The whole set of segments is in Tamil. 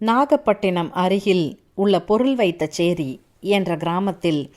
நாகப்பட்டினம் அருகில் உள்ள பொருள் வைத்த சேரி என்ற கிராமத்தில்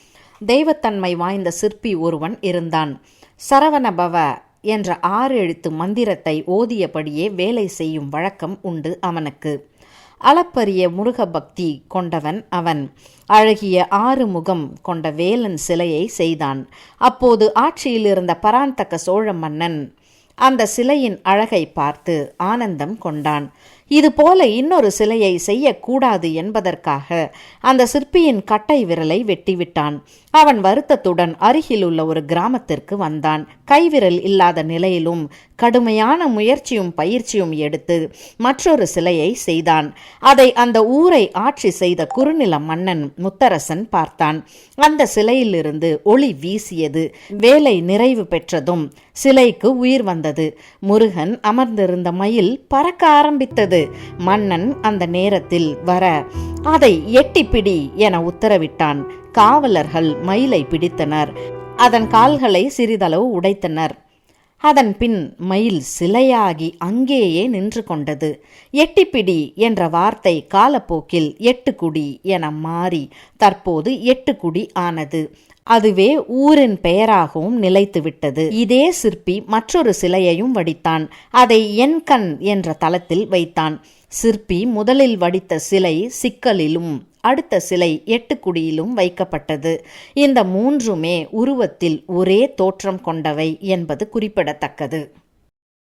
தெய்வத்தன்மை வாய்ந்த சிற்பி ஒருவன் இருந்தான். சரவணபவ என்ற ஆறு எழுத்து மந்திரத்தை ஓதியபடியே வேலை செய்யும் வழக்கம் உண்டு அவனுக்கு. அளப்பரிய முருக பக்தி கொண்டவன் அவன். அழகிய ஆறு முகம் கொண்ட வேலன் சிலையை செய்தான். அப்போது ஆட்சியில் இருந்த பராந்தக சோழ மன்னன் அந்த சிலையின் அழகை பார்த்து ஆனந்தம் கொண்டான். இதுபோல இன்னொரு சிலையை செய்யக்கூடாது என்பதற்காக அந்த சிற்பியின் கட்டை விரலை வெட்டிவிட்டான். அவன் வருத்தத்துடன் அருகிலுள்ள ஒரு கிராமத்திற்கு வந்தான். கைவிரல் இல்லாத நிலையிலும் கடுமையான முயற்சியும் பயிற்சியும் எடுத்து மற்றொரு சிலையை செய்தான். அதை அந்த ஊரை ஆட்சி செய்த குறுநில மன்னன் முத்தரசன் பார்த்தான். அந்த சிலையிலிருந்து ஒளி வீசியது. வேலை நிறைவு பெற்றதும் சிலைக்கு உயிர் வந்தது. முருகன் அமர்ந்திருந்த மயில் பறக்க ஆரம்பித்தது. மன்னன் அந்த நேரத்தில் வர அதை எட்டிப்பிடி என உத்தரவிட்டான். காவலர்கள் மயிலை பிடித்தனர். அதன் கால்களை சிறிதளவு உடைத்தனர். அதன் பின் மயில் சிலையாகி அங்கேயே நின்று கொண்டது எட்டிப்பிடி என்ற வார்த்தை காலப்போக்கில் எட்டுக்குடி என மாறி தற்போது எட்டுக்குடி ஆனது. அதுவே ஊரின் பெயராகவும் நிலைத்துவிட்டது. இதே சிற்பி மற்றொரு சிலையையும் வடித்தான். அதை என் கண் என்ற தளத்தில் வைத்தான். சிற்பி முதலில் வடித்த சிலை சிக்கலிலும் அடுத்த சிலை எட்டுக்குடியிலும் வைக்கப்பட்டது. இந்த மூன்றுமே உருவத்தில் ஒரே தோற்றம் கொண்டவை என்பது குறிப்பிடத்தக்கது.